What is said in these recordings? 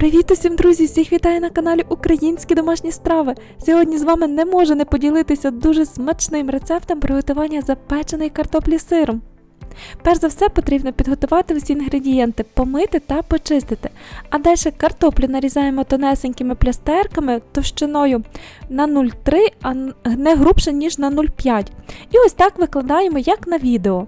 Привіт усім, друзі! Всіх вітаю на каналі Українські домашні страви. Сьогодні з вами не можу не поділитися дуже смачним рецептом приготування запеченої картоплі сиром. Перш за все потрібно підготувати всі інгредієнти, помити та почистити. А далі картоплю нарізаємо тонесенькими плястерками товщиною на 0,3, а не грубше, ніж на 0,5. І ось так викладаємо, як на відео.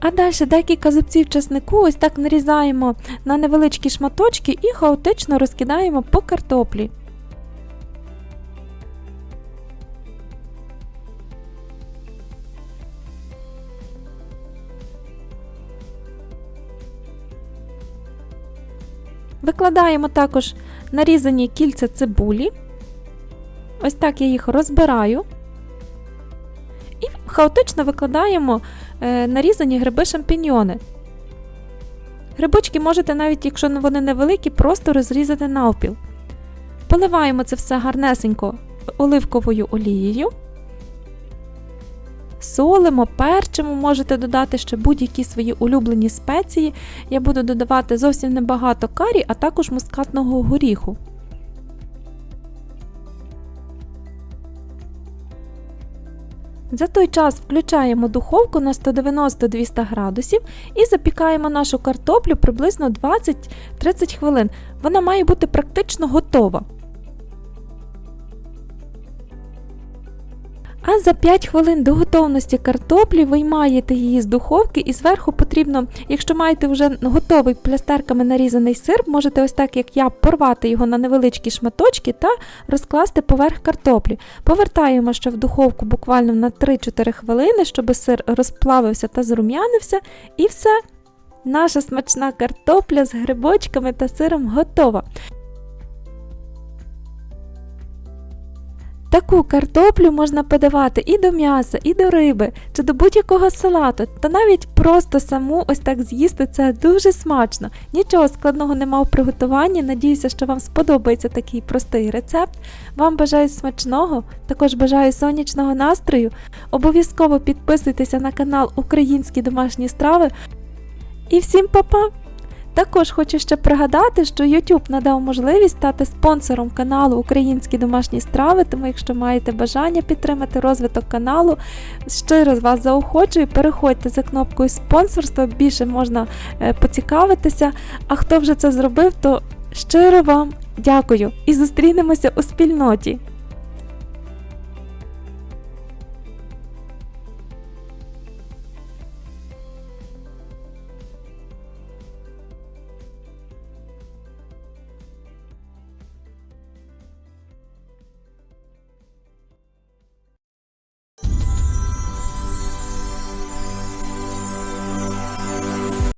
А далі декілька зубців чеснику ось так нарізаємо на невеличкі шматочки і хаотично розкидаємо по картоплі. Викладаємо також нарізані кільця цибулі. Ось так я їх розбираю. І хаотично викладаємо нарізані гриби шампіньйони. Грибочки можете, навіть якщо вони невеликі, просто розрізати навпіл. Поливаємо це все гарнесенько оливковою олією. Солимо, перчимо, можете додати ще будь-які свої улюблені спеції. Я буду додавати зовсім небагато карі, а також мускатного горіху. За той час включаємо духовку на 190-200 градусів і запікаємо нашу картоплю приблизно 20-30 хвилин. Вона має бути практично готова. А за 5 хвилин до готовності картоплі виймаєте її з духовки і зверху потрібно, якщо маєте вже готовий плястерками нарізаний сир, можете ось так, як я, порвати його на невеличкі шматочки та розкласти поверх картоплі. Повертаємо ще в духовку буквально на 3-4 хвилини, щоб сир розплавився та зрум'янився, і все. Наша смачна картопля з грибочками та сиром готова. Таку картоплю можна подавати і до м'яса, і до риби, чи до будь-якого салату, та навіть просто саму ось так з'їсти це дуже смачно. Нічого складного нема в приготуванні. Надіюся, що вам сподобається такий простий рецепт. Вам бажаю смачного, також бажаю сонячного настрою. Обов'язково підписуйтеся на канал Українські домашні страви. І всім па-па! Також хочу ще пригадати, що YouTube надав можливість стати спонсором каналу Українські домашні страви, тому якщо маєте бажання підтримати розвиток каналу, щиро вас заохочую, переходьте за кнопкою спонсорства, більше можна е, поцікавитися. А хто вже це зробив, то щиро вам дякую і зустрінемося у спільноті.